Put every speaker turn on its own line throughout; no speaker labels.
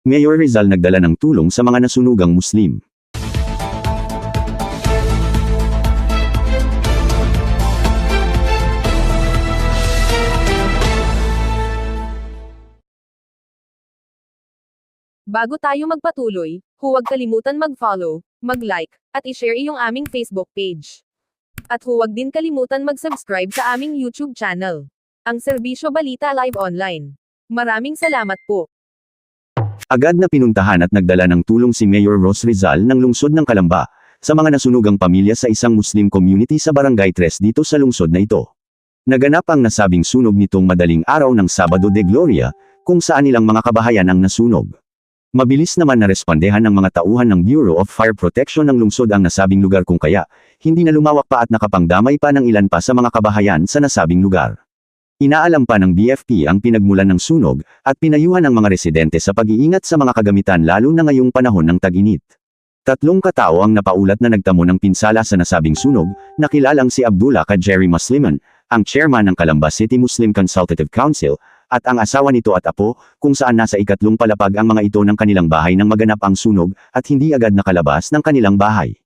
Mayor Rizal nagdala ng tulong sa mga nasunugang Muslim.
Bago tayo magpatuloy, huwag kalimutan mag-follow, mag-like, at i-share iyong aming Facebook page. At huwag din kalimutan mag-subscribe sa aming YouTube channel. Ang Serbisyo Balita Live Online. Maraming salamat po.
Agad na pinuntahan at nagdala ng tulong si Mayor Ros Rizal ng lungsod ng Kalamba, sa mga nasunugang pamilya sa isang Muslim community sa Barangay Tres dito sa lungsod na ito. Naganap ang nasabing sunog nitong madaling araw ng Sabado de Gloria, kung saan ilang mga kabahayan ang nasunog. Mabilis naman na respondehan ng mga tauhan ng Bureau of Fire Protection ng lungsod ang nasabing lugar kung kaya, hindi na lumawak pa at nakapangdamay pa ng ilan pa sa mga kabahayan sa nasabing lugar. Inaalam pa ng BFP ang pinagmulan ng sunog, at pinayuhan ng mga residente sa pag-iingat sa mga kagamitan lalo na ngayong panahon ng tag-init. Tatlong katao ang napaulat na nagtamo ng pinsala sa nasabing sunog, nakilalang si Abdullah ka Jerry Musliman, ang chairman ng Calamba City Muslim Consultative Council, at ang asawa nito at apo, kung saan nasa ikatlong palapag ang mga ito ng kanilang bahay nang maganap ang sunog, at hindi agad nakalabas ng kanilang bahay.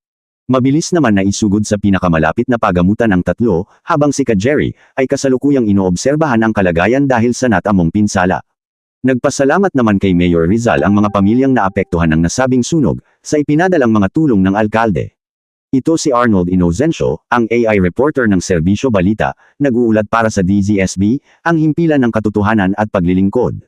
Mabilis naman na isugod sa pinakamalapit na pagamutan ang tatlo, habang si Ka Jerry, ay kasalukuyang inoobserbahan ang kalagayan dahil sa natamong pinsala. Nagpasalamat naman kay Mayor Rizal ang mga pamilyang naapektuhan ng nasabing sunog, sa ipinadalang mga tulong ng alkalde. Ito si Arnold Inocencio, ang AI reporter ng Serbisyo Balita, nag-uulat para sa DZSB, ang himpilan ng katotohanan at paglilingkod.